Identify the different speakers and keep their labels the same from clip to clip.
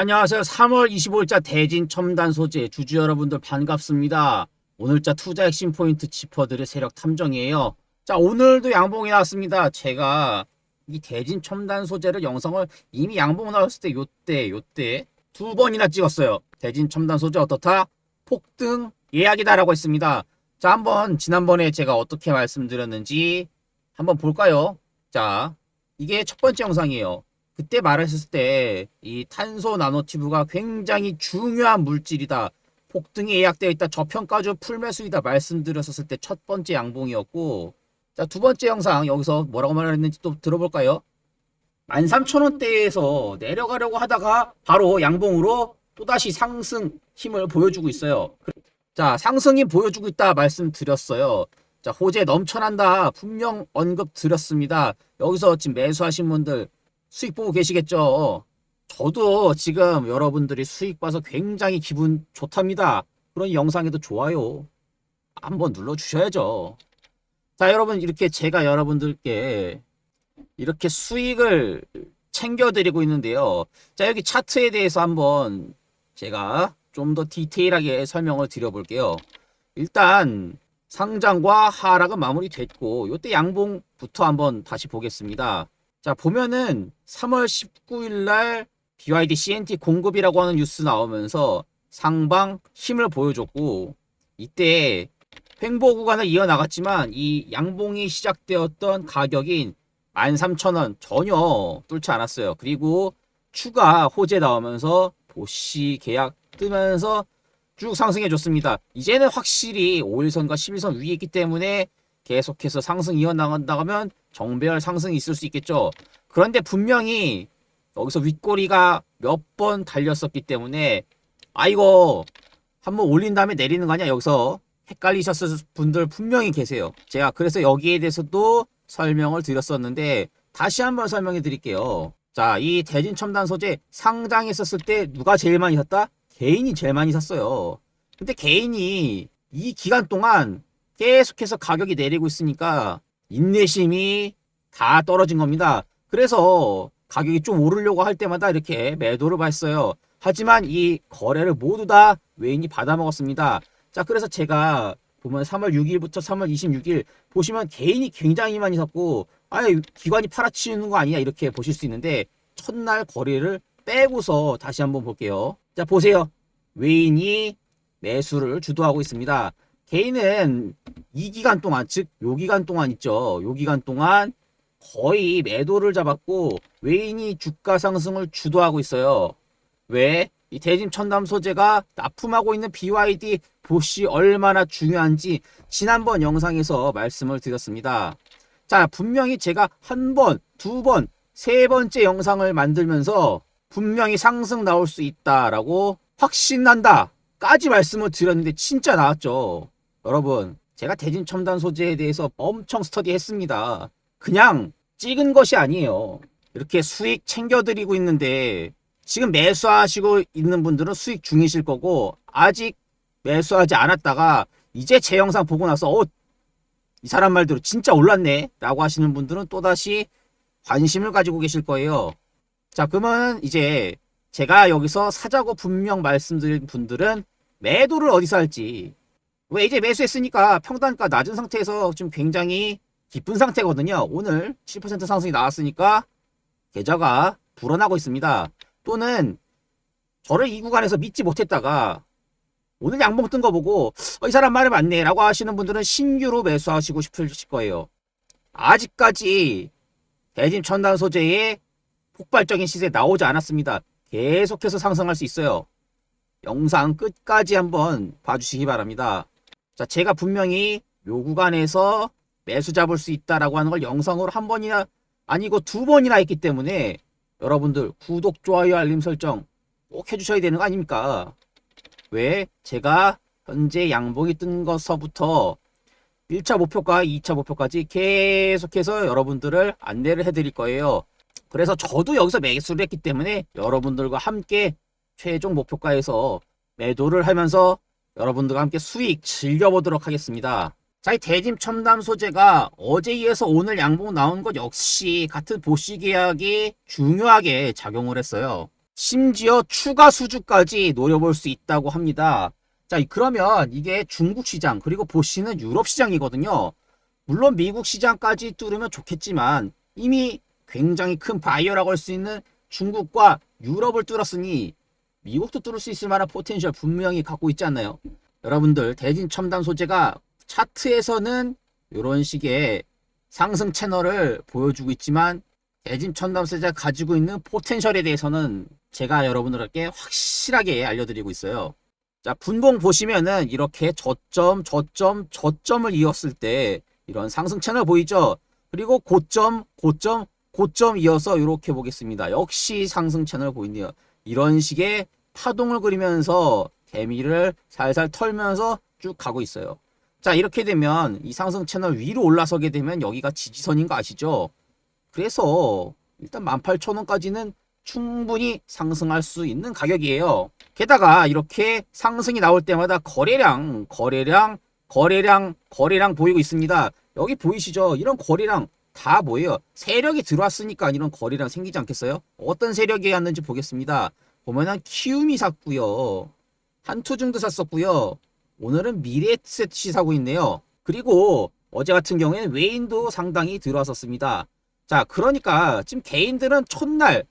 Speaker 1: 안녕하세요. 3월 25일자 대진 첨단 소재 주주 여러분들 반갑습니다. 오늘자 투자 핵심 포인트 지퍼들의 세력 탐정이에요. 자, 오늘도 양봉이 나왔습니다. 제가 이 대진 첨단 소재를 영상을 이미 양봉 나왔을 때 요때 요때 두 번이나 찍었어요. 대진 첨단 소재 어떻다? 폭등 예약이다라고 했습니다. 자, 한번 지난번에 제가 어떻게 말씀드렸는지 한번 볼까요? 자, 이게 첫 번째 영상이에요. 그때 말했을 때 이 탄소 나노튜브가 굉장히 중요한 물질이다. 폭등이 예약되어 있다. 저평가주 풀매수이다. 말씀드렸었을 때 첫 번째 양봉이었고 자, 두 번째 영상 여기서 뭐라고 말했는지 또 들어볼까요? 13,000원대에서 내려가려고 하다가 바로 양봉으로 또다시 상승 힘을 보여주고 있어요. 자, 상승이 보여주고 있다 말씀드렸어요. 자, 호재 넘쳐난다. 분명 언급 드렸습니다. 여기서 지금 매수하신 분들 수익 보고 계시겠죠? 저도 지금 여러분들이 수익 봐서 굉장히 기분 좋답니다. 그런 영상에도 좋아요. 한번 눌러주셔야죠. 자, 여러분, 이렇게 제가 여러분들께 이렇게 수익을 챙겨드리고 있는데요. 자, 여기 차트에 대해서 한번 제가 좀 더 디테일하게 설명을 드려볼게요. 일단, 상장과 하락은 마무리됐고, 요때 양봉부터 한번 다시 보겠습니다. 자, 보면은 3월 19일 날 BYD CNT 공급이라고 하는 뉴스 나오면서 상방 힘을 보여줬고 이때 횡보 구간을 이어나갔지만 이 양봉이 시작되었던 가격인 13,000원 전혀 뚫지 않았어요. 그리고 추가 호재 나오면서 보시 계약 뜨면서 쭉 상승해 줬습니다. 이제는 확실히 5일선과 11선 위에 있기 때문에 계속해서 상승 이어나간다면 정배열 상승이 있을 수 있겠죠. 그런데 분명히 여기서 윗꼬리가 몇 번 달렸었기 때문에 아 이거 한번 올린 다음에 내리는 거 아니야 여기서 헷갈리셨을 분들 분명히 계세요. 제가 그래서 여기에 대해서도 설명을 드렸었는데 다시 한번 설명해 드릴게요. 자, 이 대진 첨단 소재 상장했었을 때 누가 제일 많이 샀다? 개인이 제일 많이 샀어요. 근데 개인이 이 기간 동안 계속해서 가격이 내리고 있으니까 인내심이 다 떨어진 겁니다. 그래서 가격이 좀 오르려고 할 때마다 이렇게 매도를 봤어요. 하지만 이 거래를 모두 다 외인이 받아먹었습니다. 자, 그래서 제가 보면 3월 6일부터 3월 26일 보시면 개인이 굉장히 많이 샀고, 아예 기관이 팔아치우는 거 아니야? 이렇게 보실 수 있는데, 첫날 거래를 빼고서 다시 한번 볼게요. 자, 보세요. 외인이 매수를 주도하고 있습니다. 개인은 이 기간 동안, 즉, 요 기간 동안 있죠. 요 기간 동안 거의 매도를 잡았고, 외인이 주가 상승을 주도하고 있어요. 왜? 이 대진 첨단 소재가 납품하고 있는 BYD 보시 얼마나 중요한지 지난번 영상에서 말씀을 드렸습니다. 자, 분명히 제가 한 번, 두 번, 세 번째 영상을 만들면서 분명히 상승 나올 수 있다라고 확신난다. 까지 말씀을 드렸는데 진짜 나왔죠. 여러분, 제가 대진 첨단 소재에 대해서 엄청 스터디 했습니다. 그냥 찍은 것이 아니에요. 이렇게 수익 챙겨드리고 있는데 지금 매수하시고 있는 분들은 수익 중이실 거고 아직 매수하지 않았다가 이제 제 영상 보고 나서 어, 이 사람 말대로 진짜 올랐네 라고 하시는 분들은 또다시 관심을 가지고 계실 거예요. 자 그러면 이제 제가 여기서 사자고 분명 말씀드린 분들은 매도를 어디서 할지 왜 이제 매수했으니까 평단가 낮은 상태에서 좀 굉장히 기쁜 상태거든요. 오늘 7% 상승이 나왔으니까 계좌가 불어나고 있습니다. 또는 저를 이 구간에서 믿지 못했다가 오늘 양봉 뜬 거 보고 어, 이 사람 말이 맞네 라고 하시는 분들은 신규로 매수하시고 싶으실 거예요. 아직까지 대진 천단 소재의 폭발적인 시세 나오지 않았습니다. 계속해서 상승할 수 있어요. 영상 끝까지 한번 봐주시기 바랍니다. 자, 제가 분명히 요 구간에서 매수 잡을 수 있다라고 하는 걸 영상으로 한 번이나 아니고 두 번이나 했기 때문에 여러분들 구독, 좋아요, 알림 설정 꼭 해주셔야 되는 거 아닙니까? 왜? 제가 현재 양봉이 뜬 것서부터 1차 목표가 2차 목표까지 계속해서 여러분들을 안내를 해드릴 거예요. 그래서 저도 여기서 매수를 했기 때문에 여러분들과 함께 최종 목표가에서 매도를 하면서 여러분들과 함께 수익 즐겨보도록 하겠습니다. 자, 이 대짐 첨단 소재가 어제 이어서 오늘 양봉 나온 것 역시 같은 보시 계약이 중요하게 작용을 했어요. 심지어 추가 수주까지 노려볼 수 있다고 합니다. 자, 그러면 이게 중국 시장 그리고 보시는 유럽 시장이거든요. 물론 미국 시장까지 뚫으면 좋겠지만 이미 굉장히 큰 바이어라고 할 수 있는 중국과 유럽을 뚫었으니 미국도 뚫을 수 있을 만한 포텐셜 분명히 갖고 있지 않나요? 여러분들 대진 첨단 소재가 차트에서는 이런 식의 상승 채널을 보여주고 있지만 대진 첨단 소재가 가지고 있는 포텐셜에 대해서는 제가 여러분들에게 확실하게 알려드리고 있어요. 자, 분봉 보시면은 이렇게 저점, 저점, 저점을 이었을 때 이런 상승 채널 보이죠? 그리고 고점, 고점, 고점 이어서 이렇게 보겠습니다. 역시 상승 채널 보이네요. 이런 식의 파동을 그리면서 개미를 살살 털면서 쭉 가고 있어요. 자, 이렇게 되면 이 상승 채널 위로 올라서게 되면 여기가 지지선인 거 아시죠? 그래서 일단 18,000원까지는 충분히 상승할 수 있는 가격이에요. 게다가 이렇게 상승이 나올 때마다 거래량, 거래량, 거래량, 거래량 보이고 있습니다. 여기 보이시죠? 이런 거래량 다 뭐예요? 세력이 들어왔으니까 이런 거래량 생기지 않겠어요? 어떤 세력이 왔는지 보겠습니다. 보면은 키움이 샀고요. 한투중도 샀었고요. 오늘은 미래에셋이 사고 있네요. 그리고 어제 같은 경우에는 외인도 상당히 들어왔었습니다. 자, 그러니까 지금 개인들은 첫날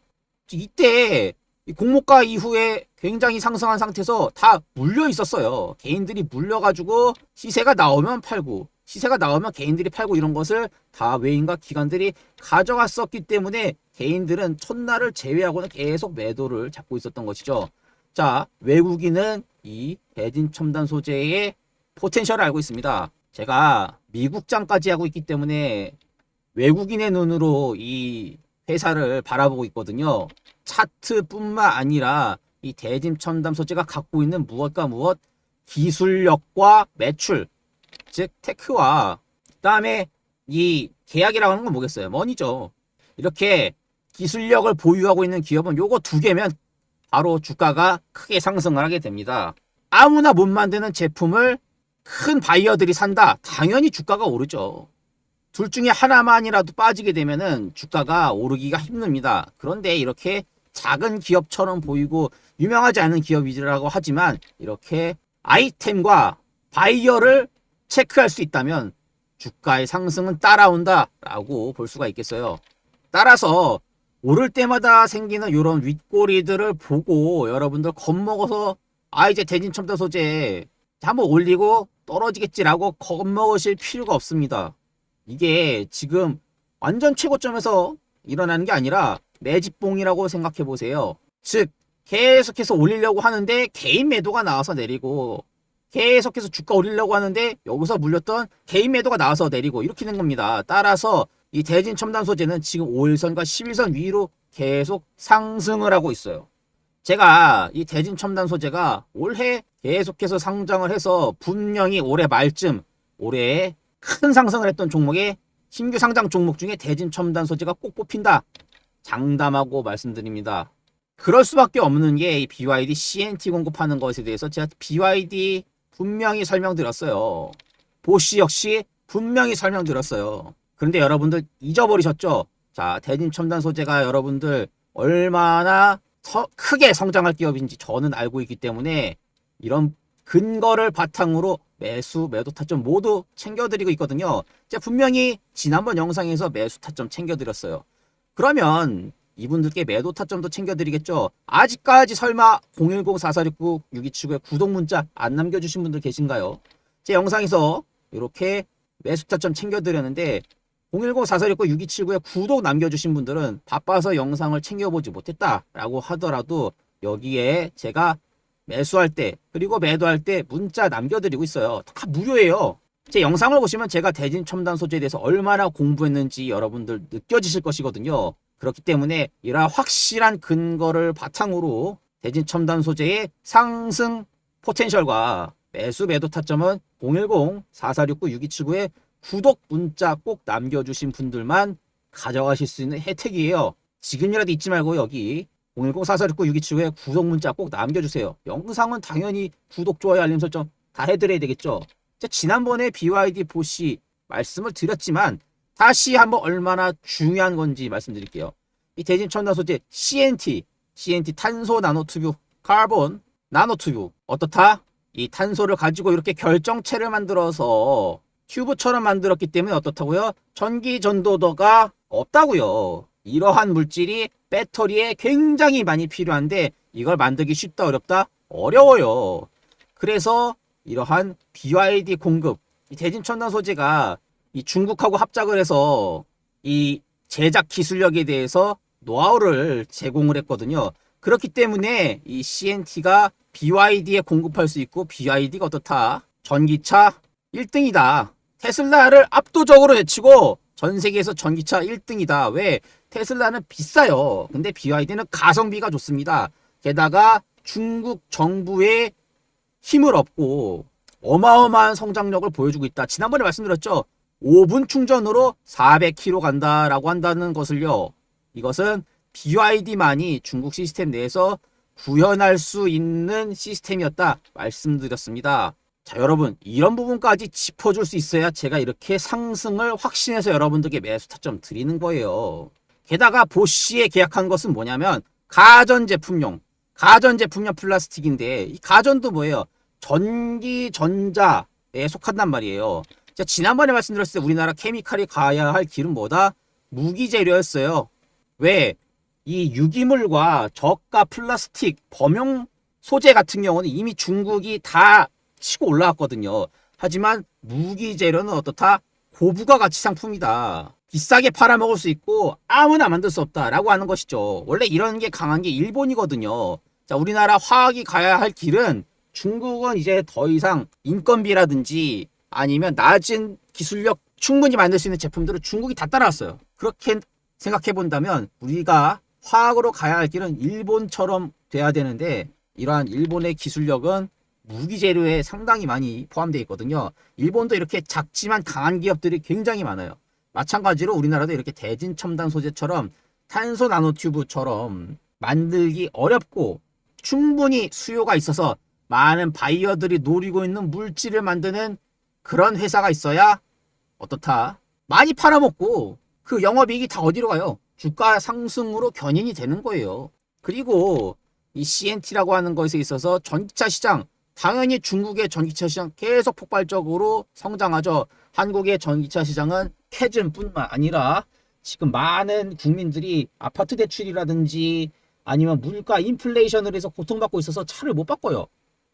Speaker 1: 이때 이 공모가 이후에 굉장히 상승한 상태에서 다 물려 있었어요. 개인들이 물려가지고 시세가 나오면 팔고 시세가 나오면 개인들이 팔고 이런 것을 다 외인과 기관들이 가져갔었기 때문에 개인들은 첫날을 제외하고는 계속 매도를 잡고 있었던 것이죠. 자, 외국인은 이 대진 첨단 소재의 포텐셜을 알고 있습니다. 제가 미국장까지 하고 있기 때문에 외국인의 눈으로 이 회사를 바라보고 있거든요. 차트뿐만 아니라 이 대진 첨단 소재가 갖고 있는 무엇과 무엇 기술력과 매출, 즉 테크와 그다음에 이 계약이라고 하는 건 뭐겠어요? 머니죠. 이렇게 기술력을 보유하고 있는 기업은 요거 두 개면 바로 주가가 크게 상승을 하게 됩니다. 아무나 못 만드는 제품을 큰 바이어들이 산다. 당연히 주가가 오르죠. 둘 중에 하나만이라도 빠지게 되면은 주가가 오르기가 힘듭니다. 그런데 이렇게 작은 기업처럼 보이고 유명하지 않은 기업이라고 하지만 이렇게 아이템과 바이어를 체크할 수 있다면 주가의 상승은 따라온다라고 볼 수가 있겠어요. 따라서 오를 때마다 생기는 이런 윗꼬리들을 보고 여러분들 겁먹어서 아 이제 대진 첨단 소재 한번 올리고 떨어지겠지라고 겁먹으실 필요가 없습니다. 이게 지금 완전 최고점에서 일어나는 게 아니라 매집봉이라고 생각해 보세요. 즉 계속해서 올리려고 하는데 개인 매도가 나와서 내리고 계속해서 주가 올리려고 하는데 여기서 물렸던 개인 매도가 나와서 내리고 이렇게 된 겁니다. 따라서 이 대진 첨단 소재는 지금 5일선과 11선 위로 계속 상승을 하고 있어요. 제가 이 대진 첨단 소재가 올해 계속해서 상장을 해서 분명히 올해 말쯤 올해 큰 상승을 했던 종목에 신규 상장 종목 중에 대진 첨단 소재가 꼭 뽑힌다. 장담하고 말씀드립니다. 그럴 수밖에 없는 게 이 BYD CNT 공급하는 것에 대해서 제가 BYD 분명히 설명드렸어요. 보시 역시 분명히 설명드렸어요. 그런데 여러분들 잊어버리셨죠? 자, 대진 첨단 소재가 여러분들 얼마나 서- 크게 성장할 기업인지 저는 알고 있기 때문에 이런 근거를 바탕으로 매수, 매도 타점 모두 챙겨드리고 있거든요. 제가 분명히 지난번 영상에서 매수 타점 챙겨드렸어요. 그러면 이분들께 매도 타점도 챙겨드리겠죠. 아직까지 설마 010-4469-6279에 구독 문자 안 남겨주신 분들 계신가요? 제 영상에서 이렇게 매수 타점 챙겨드렸는데 010-4469-6279에 구독 남겨주신 분들은 바빠서 영상을 챙겨보지 못했다라고 하더라도 여기에 제가 매수할 때 그리고 매도할 때 문자 남겨드리고 있어요. 다 무료예요. 제 영상을 보시면 제가 대진 첨단 소재에 대해서 얼마나 공부했는지 여러분들 느껴지실 것이거든요. 그렇기 때문에 이러한 확실한 근거를 바탕으로 대진 첨단 소재의 상승 포텐셜과 매수 매도 타점은 010-4469-6279에 구독 문자 꼭 남겨주신 분들만 가져가실 수 있는 혜택이에요. 지금이라도 잊지 말고 여기 010-4469-6279에 구독 문자 꼭 남겨주세요. 영상은 당연히 구독, 좋아요, 알림 설정 다 해드려야 되겠죠. 자, 지난번에 BYD 보시 말씀을 드렸지만 다시 한번 얼마나 중요한 건지 말씀드릴게요. 이 대진 첨단 소재 CNT CNT 탄소 나노 튜브 카본 나노 튜브 어떻다? 이 탄소를 가지고 이렇게 결정체를 만들어서 튜브처럼 만들었기 때문에 어떻다고요? 전기 전도도가 없다고요. 이러한 물질이 배터리에 굉장히 많이 필요한데 이걸 만들기 쉽다 어렵다? 어려워요. 그래서 이러한 BYD 공급, 이 대진 첨단 소재가 이 중국하고 합작을 해서 이 제작 기술력에 대해서 노하우를 제공을 했거든요. 그렇기 때문에 이 CNT가 BYD에 공급할 수 있고 BYD가 어떻다? 전기차 1등이다. 테슬라를 압도적으로 제치고 전 세계에서 전기차 1등이다. 왜? 테슬라는 비싸요. 근데 BYD는 가성비가 좋습니다. 게다가 중국 정부의 힘을 얻고 어마어마한 성장력을 보여주고 있다. 지난번에 말씀드렸죠. 5분 충전으로 400km 간다라고 한다는 것을요. 이것은 BYD만이 중국 시스템 내에서 구현할 수 있는 시스템이었다 말씀드렸습니다. 자, 여러분, 이런 부분까지 짚어줄 수 있어야 제가 이렇게 상승을 확신해서 여러분들께 매수 타점 드리는 거예요. 게다가 보쉬에 계약한 것은 뭐냐면 가전제품용, 가전제품용 플라스틱인데 이 가전도 뭐예요? 전기 전자에 속한단 말이에요. 자, 지난번에 말씀드렸을 때 우리나라 케미칼이 가야 할 길은 뭐다? 무기 재료였어요. 왜? 이 유기물과 저가 플라스틱 범용 소재 같은 경우는 이미 중국이 다 치고 올라왔거든요. 하지만 무기 재료는 어떻다? 고부가 가치 상품이다. 비싸게 팔아먹을 수 있고 아무나 만들 수 없다라고 하는 것이죠. 원래 이런 게 강한 게 일본이거든요. 자, 우리나라 화학이 가야 할 길은 중국은 이제 더 이상 인건비라든지 아니면 낮은 기술력 충분히 만들 수 있는 제품들을 중국이 다 따라왔어요. 그렇게 생각해 본다면 우리가 화학으로 가야 할 길은 일본처럼 돼야 되는데 이러한 일본의 기술력은 무기 재료에 상당히 많이 포함되어 있거든요. 일본도 이렇게 작지만 강한 기업들이 굉장히 많아요. 마찬가지로 우리나라도 이렇게 대진 첨단 소재처럼 탄소 나노튜브처럼 만들기 어렵고 충분히 수요가 있어서 많은 바이어들이 노리고 있는 물질을 만드는 그런 회사가 있어야 어떻다? 많이 팔아먹고 그 영업이익이 다 어디로 가요? 주가 상승으로 견인이 되는 거예요. 그리고 이 CNT라고 하는 것에 있어서 전기차 시장 당연히 중국의 전기차 시장 계속 폭발적으로 성장하죠. 한국의 전기차 시장은 캐즘뿐만 아니라 지금 많은 국민들이 아파트 대출이라든지 아니면 물가 인플레이션을 해서 고통받고 있어서 차를 못 바꿔요.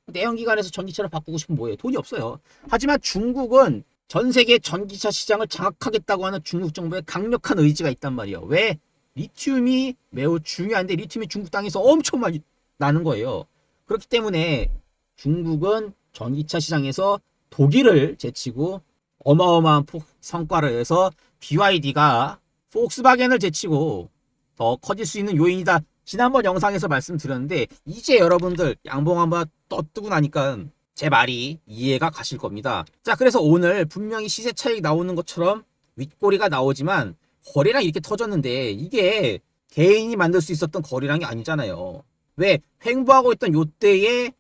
Speaker 1: 내연기관에서 전기차를 바꾸고 싶으면 뭐예요? 돈이 없어요. 하지만 중국은 전 세계 전기차 시장을 장악하겠다고 하는 중국 정부의 강력한 의지가 있단 말이에요. 왜? 리튬이 매우 중요한데 리튬이 중국 땅에서 엄청 많이 나는 거예요. 그렇기 때문에 중국은 전기차 시장에서 독일을 제치고 어마어마한 폭 성과를 해서 BYD가 폭스바겐을 제치고 더 커질 수 있는 요인이다. 지난번 영상에서 말씀드렸는데 이제 여러분들 양봉 한번 떠뜨고 나니까 제 말이 이해가 가실 겁니다. 자, 그래서 오늘 분명히 시세 차익 나오는 것처럼 윗꼬리가 나오지만 거래량 이렇게 터졌는데 이게 개인이 만들 수 있었던 거래량이 아니잖아요. 왜 횡보하고 있던 요때의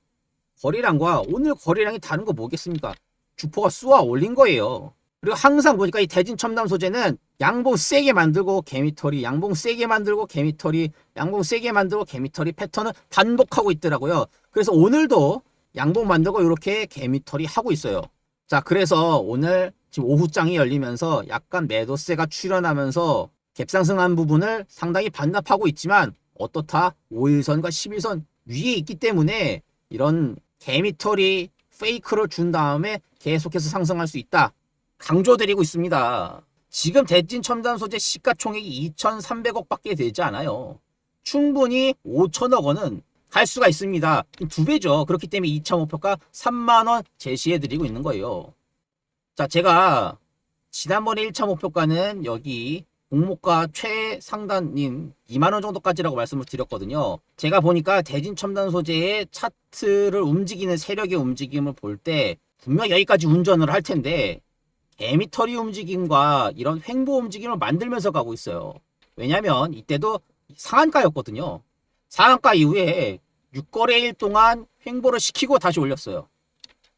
Speaker 1: 거래량과 오늘 거래량이 다른 거 뭐겠습니까? 주포가 쏘아 올린 거예요. 그리고 항상 보니까 이 대진 첨단 소재는 양봉 세게 만들고 개미털이, 양봉 세게 만들고 개미털이, 양봉 세게 만들고 개미털이 패턴을 반복하고 있더라고요. 그래서 오늘도 양봉 만들고 이렇게 개미털이 하고 있어요. 자, 그래서 오늘 지금 오후장이 열리면서 약간 매도세가 출현하면서 갭상승한 부분을 상당히 반납하고 있지만 어떻다? 5일선과 11선 위에 있기 때문에 이런 개미털이 페이크를 준 다음에 계속해서 상승할 수 있다. 강조드리고 있습니다. 지금 대진 첨단 소재 시가총액이 2,300억 밖에 되지 않아요. 충분히 5천억 원은 갈 수가 있습니다. 두 배죠. 그렇기 때문에 2차 목표가 3만 원 제시해 드리고 있는 거예요. 자, 제가 지난번에 1차 목표가는 여기 공모가 최상단님 2만 원 정도까지라고 말씀을 드렸거든요. 제가 보니까 대진 첨단 소재의 차트를 움직이는 세력의 움직임을 볼 때 분명 여기까지 운전을 할 텐데 에미터리 움직임과 이런 횡보 움직임을 만들면서 가고 있어요. 왜냐면 이때도 상한가였거든요. 상한가 이후에 6거래일 동안 횡보를 시키고 다시 올렸어요.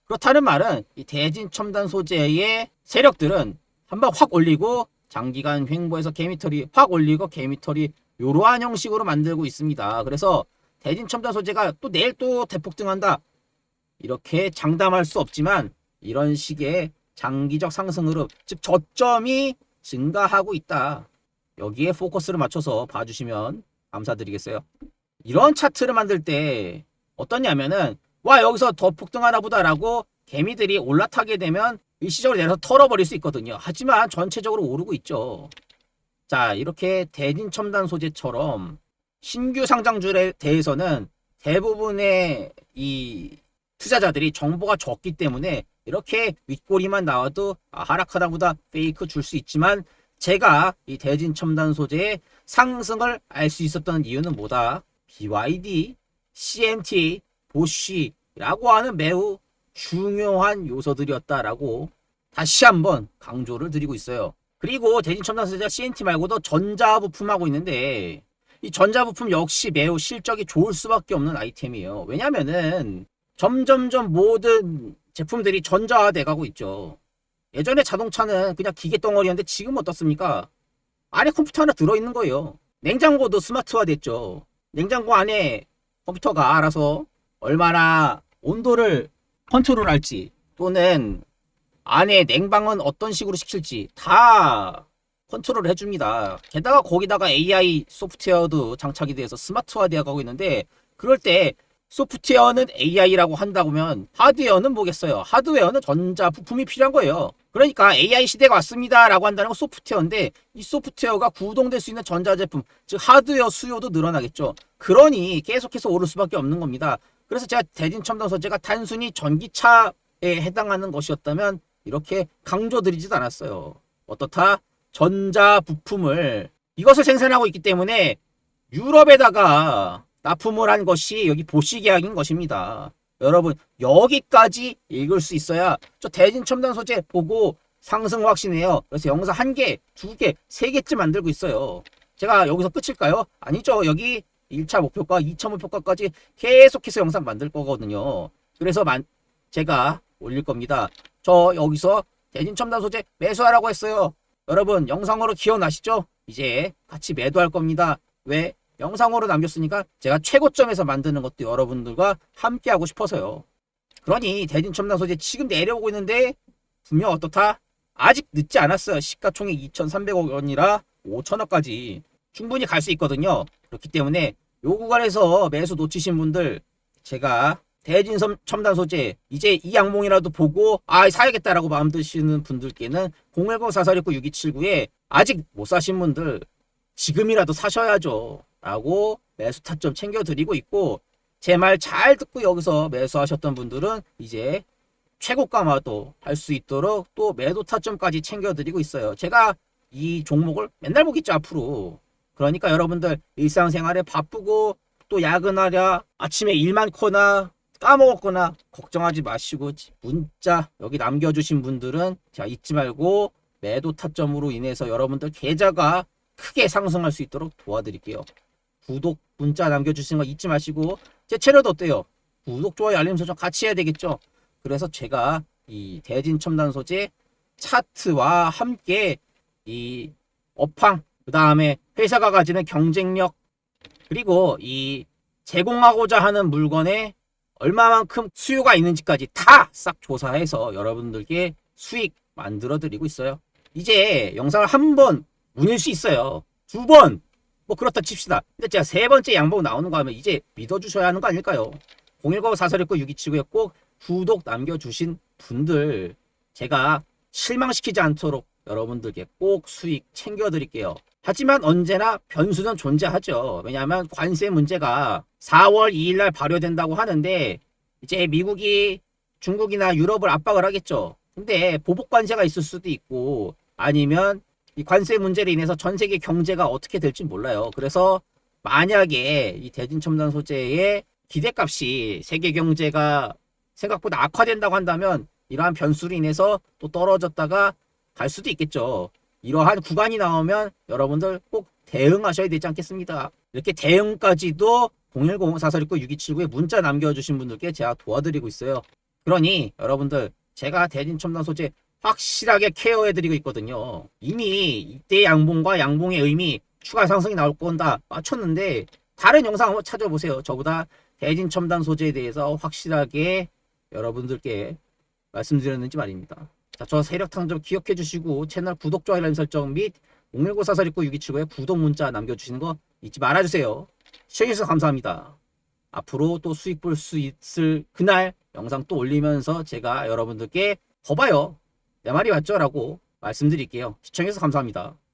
Speaker 1: 그렇다는 말은 이 대진 첨단 소재의 세력들은 한번 확 올리고 장기간 횡보해서 개미털이 확 올리고 개미털이 이러한 형식으로 만들고 있습니다. 그래서 대진 첨단 소재가 또 내일 또 대폭등한다. 이렇게 장담할 수 없지만 이런 식의 장기적 상승 흐름, 즉 저점이 증가하고 있다. 여기에 포커스를 맞춰서 봐주시면 감사드리겠어요. 이런 차트를 만들 때 어떠냐면은 와 여기서 더 폭등하나 보다라고 개미들이 올라타게 되면 일시적으로 내려서 털어버릴 수 있거든요. 하지만 전체적으로 오르고 있죠. 자 이렇게 대진 첨단 소재처럼 신규 상장주에 대해서는 대부분의 이 투자자들이 정보가 적기 때문에 이렇게 윗꼬리만 나와도 아, 하락하다 보다 페이크 줄 수 있지만 제가 이 대진 첨단 소재의 상승을 알 수 있었던 이유는 뭐다? BYD, CNT, 보쉬라고 하는 매우 중요한 요소들이었다라고 다시 한번 강조를 드리고 있어요. 그리고 대진 첨단 소재가 CNT 말고도 전자 부품하고 있는데 이 전자 부품 역시 매우 실적이 좋을 수밖에 없는 아이템이에요. 왜냐면은 점점점 모든 제품들이 전자화돼 가고 있죠. 예전에 자동차는 그냥 기계 덩어리였는데 지금 어떻습니까? 안에 컴퓨터 하나 들어있는 거예요. 냉장고도 스마트화 됐죠. 냉장고 안에 컴퓨터가 알아서 얼마나 온도를 컨트롤할지 또는 안에 냉방은 어떤 식으로 시킬지 다 컨트롤을 해줍니다. 게다가 거기다가 AI 소프트웨어도 장착이 돼서 스마트화 되어 가고 있는데 그럴 때 소프트웨어는 AI라고 한다고 하면 하드웨어는 뭐겠어요? 하드웨어는 전자 부품이 필요한 거예요. 그러니까 AI 시대가 왔습니다라고 한다는 건 소프트웨어인데 이 소프트웨어가 구동될 수 있는 전자제품, 즉 하드웨어 수요도 늘어나겠죠. 그러니 계속해서 오를 수밖에 없는 겁니다. 그래서 제가 대진 첨단 소재가 단순히 전기차에 해당하는 것이었다면 이렇게 강조드리지도 않았어요. 어떻다? 전자 부품을 이것을 생산하고 있기 때문에 유럽에다가 납품을 한 것이 여기 보시 계약인 것입니다. 여러분 여기까지 읽을 수 있어야 저 대진 첨단 소재 보고 상승 확신해요. 그래서 영상 한 개, 두 개, 세 개쯤 만들고 있어요. 제가 여기서 끝일까요? 아니죠. 여기 1차 목표가, 2차 목표가까지 계속해서 영상 만들 거거든요. 그래서 만, 제가 올릴 겁니다. 저 여기서 대진 첨단 소재 매수하라고 했어요. 여러분 영상으로 기억나시죠? 이제 같이 매도할 겁니다. 왜? 영상으로 남겼으니까 제가 최고점에서 만드는 것도 여러분들과 함께 하고 싶어서요. 그러니 대진 첨단 소재 지금 내려오고 있는데 분명 어떻다? 아직 늦지 않았어요. 시가총액 2,300억 원이라 5천억까지 충분히 갈 수 있거든요. 그렇기 때문에 요 구간에서 매수 놓치신 분들 제가 대진 섬- 첨단 소재 이제 이 양봉이라도 보고 아 사야겠다라고 마음 드시는 분들께는 010-4469-6279에 아직 못 사신 분들 지금이라도 사셔야죠 라고 매수 타점 챙겨드리고 있고 제 말 잘 듣고 여기서 매수하셨던 분들은 이제 최고가마도 할 수 있도록 또 매도 타점까지 챙겨드리고 있어요 제가 이 종목을 맨날 보겠죠 앞으로 그러니까 여러분들 일상생활에 바쁘고 또 야근하랴 아침에 일 많거나 까먹었거나 걱정하지 마시고 문자 여기 남겨주신 분들은 자 잊지 말고 매도 타점으로 인해서 여러분들 계좌가 크게 상승할 수 있도록 도와드릴게요. 구독 문자 남겨주시는 거 잊지 마시고 제 채널도 어때요? 구독 좋아요 알림 설정 같이 해야 되겠죠? 그래서 제가 이 대진 첨단 소재 차트와 함께 이 업황 그 다음에 회사가 가지는 경쟁력 그리고 이 제공하고자 하는 물건에 얼마만큼 수요가 있는지까지 다 싹 조사해서 여러분들께 수익 만들어 드리고 있어요. 이제 영상을 한번 운일 수 있어요. 두 번, 뭐 그렇다 칩시다. 근데 제가 세 번째 양복 나오는 거 하면 이제 믿어주셔야 하는 거 아닐까요? 010-4469-6279에 꼭 구독 남겨주신 분들 제가 실망시키지 않도록 여러분들께 꼭 수익 챙겨드릴게요. 하지만 언제나 변수는 존재하죠. 왜냐하면 관세 문제가 4월 2일 날 발효된다고 하는데 이제 미국이 중국이나 유럽을 압박을 하겠죠. 근데 보복 관세가 있을 수도 있고 아니면 이 관세 문제로 인해서 전 세계 경제가 어떻게 될지 몰라요. 그래서 만약에 이 대진 첨단 소재의 기대값이 세계 경제가 생각보다 악화된다고 한다면 이러한 변수로 인해서 또 떨어졌다가 갈 수도 있겠죠. 이러한 구간이 나오면 여러분들 꼭 대응하셔야 되지 않겠습니까? 이렇게 대응까지도 010-4469-6279에 문자 남겨주신 분들께 제가 도와드리고 있어요. 그러니 여러분들 제가 대진 첨단 소재 확실하게 케어해드리고 있거든요. 이미 이때 양봉과 양봉의 의미 추가 상승이 나올 건다 맞췄는데 다른 영상 한번 찾아보세요. 저보다 대진 첨단 소재에 대해서 확실하게 여러분들께 말씀드렸는지 말입니다. 자, 저 세력 탕점 기억해 주시고 채널 구독, 좋아요, 알람 설정 및 01044696279에 구독 문자 남겨주시는 거 잊지 말아주세요. 시청해주셔서 감사합니다. 앞으로 또 수익 볼 수 있을 그날 영상 또 올리면서 제가 여러분들께 거봐요. 내 말이 맞죠? 라고 말씀드릴게요. 시청해주셔서 감사합니다.